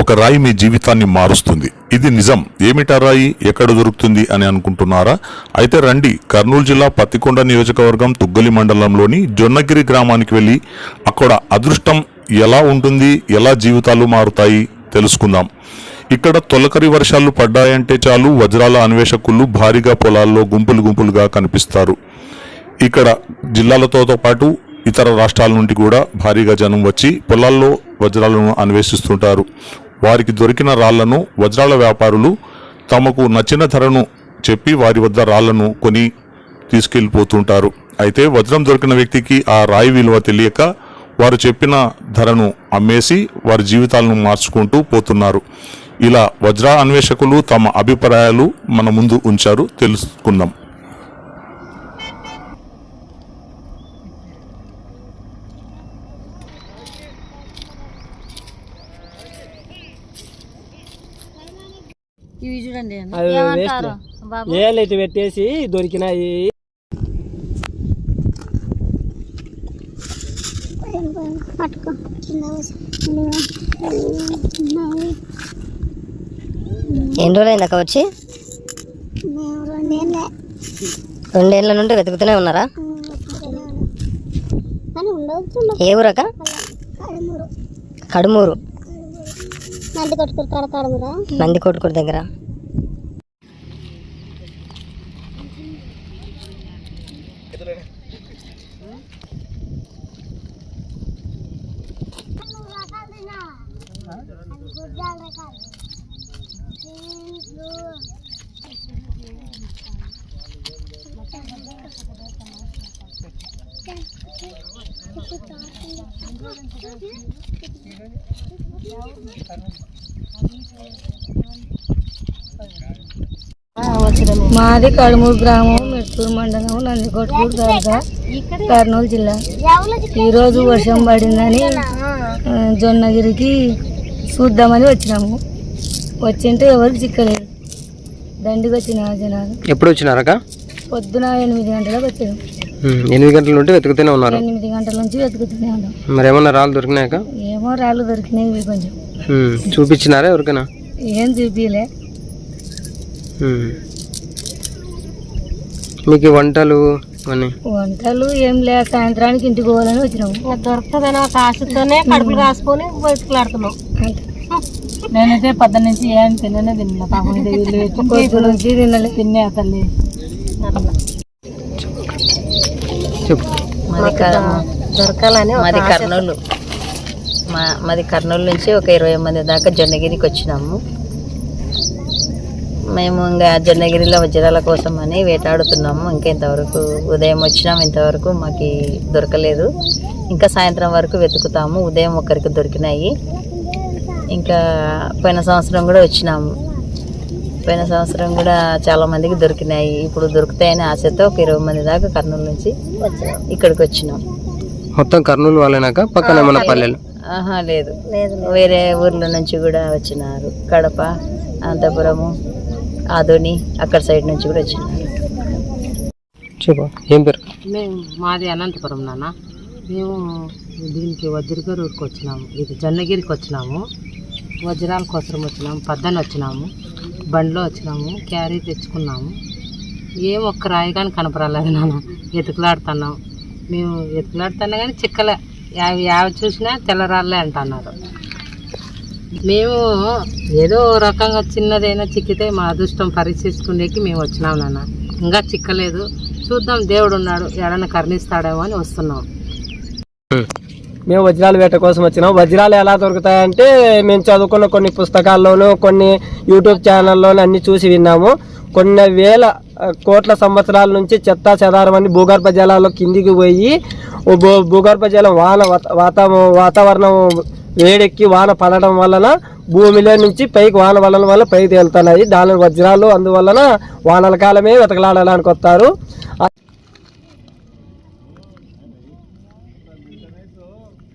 ఒక రాయి మీ జీవితాన్ని మారుస్తుంది. ఇది నిజం. ఏమిటా రాయి? ఎక్కడ దొరుకుతుంది అని అనుకుంటున్నారా? అయితే రండి. కర్నూలు జిల్లా పత్తికొండ నియోజకవర్గం తుగ్గలి మండలంలోని జొన్నగిరి గ్రామానికి వెళ్ళి అక్కడ అదృష్టం ఎలా ఉంటుంది? ఎలా జీవితాలు మారుతాయి? తెలుసుకుందాం. ఇక్కడ తొలకరి వర్షాలు పడ్డాయంటే చాలు వజ్రాల అన్వేషకులు భారీగా పొలాల్లో గుంపులు గుంపులుగా కనిపిస్తారు. ఇక్కడ జిల్లాలతో పాటు ఇతర రాష్ట్రాల నుండి కూడా భారీగా జనం వచ్చి పొలాల్లో వజ్రాలను అన్వేషిస్తుంటారు. వారికి దొరికిన రాళ్ళను వజ్రాల వ్యాపారులు తమకు నచ్చిన ధరను చెప్పి వారి వద్ద రాళ్ళను కొని తీసుకెళ్ళిపోతుంటారు. అయితే వజ్రం దొరికిన వ్యక్తికి ఆ రాయి విలువ తెలియక వారు చెప్పిన ధరను అమ్మేసి వారి జీవితాలను మార్చుకుంటూ పోతున్నారు. ఇలా వజ్ర అన్వేషకులు తమ అభిప్రాయాలు మన ముందు ఉంచారు. తెలుసుకుందాం. ఇవి చూడండి ఏమంటారు బాబు? పెట్టేసి దొరికినాయి. ఎన్ని రోజులు అక్క వచ్చి? రెండేళ్ళ నుండి వెతుకుతూనే ఉన్నారా? ఏ ఊరక కడుమూరు. నంది కొట్టుకూరు కాడ కాడమురా నంది కొట్టుకూరు దగ్గర Thank you. మాది కడుమూరు గ్రామం మెట్టూరు మండలం నందికొట్కూరు దర్గా కర్నూలు జిల్లా. ఈరోజు వర్షం పడిందని జొన్నగిరికి చూద్దామని వచ్చినాము. వచ్చింటే ఎవరికి చిక్కలేదు దండికి వచ్చిన జనాలు. ఎప్పుడు వచ్చినారక పొద్దున ఎనిమిది గంటలకు వచ్చాము ఎనిమిది గంటల నుండి వెతుకుతూనే ఉన్నారు. ఎనిమిది గంటల నుంచి వెతుకుతూనే ఉన్నాం. మరి ఏమన్నా రాళ్ళు దొరికినాయక ఏమో రాళ్ళు దొరికినాయి ఇవి కొంచెం. ఉమ్, చూపించినారా ఎవరికైనా? ఏం చూపిలే ఉమ్. మీకు ఈ వంటలు అని? వంటలు ఏం లే సాయంత్రానికి ఇంటికి పోవాలని వచ్చినాము దొరుకుతుందని ఒక ఆశతోనే కడుపులు కాసుకొని బయటకులాడుతున్నాం నేనైతే పద్ద నుంచి ఏం తిననే తిన్నా పాపం ఇది వీళ్ళు పెట్టి పొద్దు నుంచి తినలే. తిన్నే తల్లి చెప్పు దొరకాలని మాది కర్నూలు. మా మాది కర్నూలు నుంచి ఒక ఇరవై మంది దాకా జొన్నగిరికి వచ్చినాము. మేము ఇంకా జొన్నగిరిలో వజ్రాల కోసం అని వేటాడుతున్నాము. ఇంకా ఇంతవరకు ఉదయం వచ్చినాం. ఇంతవరకు మాకు దొరకలేదు. ఇంకా సాయంత్రం వరకు వెతుకుతాము. ఉదయం ఒకరికి దొరికినాయి. ఇంకా పోయిన సంవత్సరం కూడా వచ్చినాము. పోయిన సంవత్సరం కూడా చాలా మందికి దొరికినాయి. ఇప్పుడు దొరుకుతాయని ఆశతో ఒక ఇరవై మంది దాకా కర్నూలు నుంచి ఇక్కడికి వచ్చినాం. మొత్తం కర్నూలు వాళ్ళేనాక పక్కన పల్లెలు? ఆహా లేదు. వేరే ఊర్ల నుంచి కూడా వచ్చినారు. కడప అనంతపురము ఆదోని అక్కడ సైడ్ నుంచి కూడా వచ్చినారు. చెప్పు ఏం పేరు? మేము మాది అనంతపురం నాన్న. మేము దీనికి వజ్రగిరి ఊరికి వచ్చినాము. ఇది జొన్నగిరికి వచ్చినాము. వజ్రాల కోసం వచ్చినాము. పద్దన వచ్చినాము. బండిలో వచ్చినాము క్యారీ తెచ్చుకున్నాము. ఏం ఒక్క రాయి కానీ కనపరాలేదు నాన్న. ఎతుకులాడుతున్నాం. మేము ఎతుకులాడుతున్నా కానీ చిక్కలే. యావి యావి చూసినా తెల్లరాళ్ళే అంటున్నారు. మేము ఏదో రకంగా చిన్నదైనా చిక్కితే మా అదృష్టం పరీక్షించుకునేకి మేము వచ్చినాం నాన్న. ఇంకా చిక్కలేదు. చూద్దాం దేవుడు ఉన్నాడు ఎడన కరుణిస్తాడేమో అని వస్తున్నాం. మేము వజ్రాల వేట కోసం వచ్చినాం. వజ్రాలు ఎలా దొరుకుతాయంటే మేము చదువుకున్న కొన్ని పుస్తకాల్లోనూ కొన్ని యూట్యూబ్ ఛానల్లోనూ అన్ని చూసి విన్నాము. కొన్ని వేల కోట్ల సంవత్సరాల నుంచి చెత్త చెదారం అని భూగర్భ జలాల్లో కిందికి పోయి భూ- భూగర్భ జలం వాన వాత- వాతా వాతావరణం వేడెక్కి వాన పడడం వలన భూమిలో నుంచి పైకి వాన వలన వల్ల పైకి తేలుతున్నాయి. దాని వజ్రాలు అందువలన వానల కాలమే వెతకలాడడానికి వస్తారు Oh.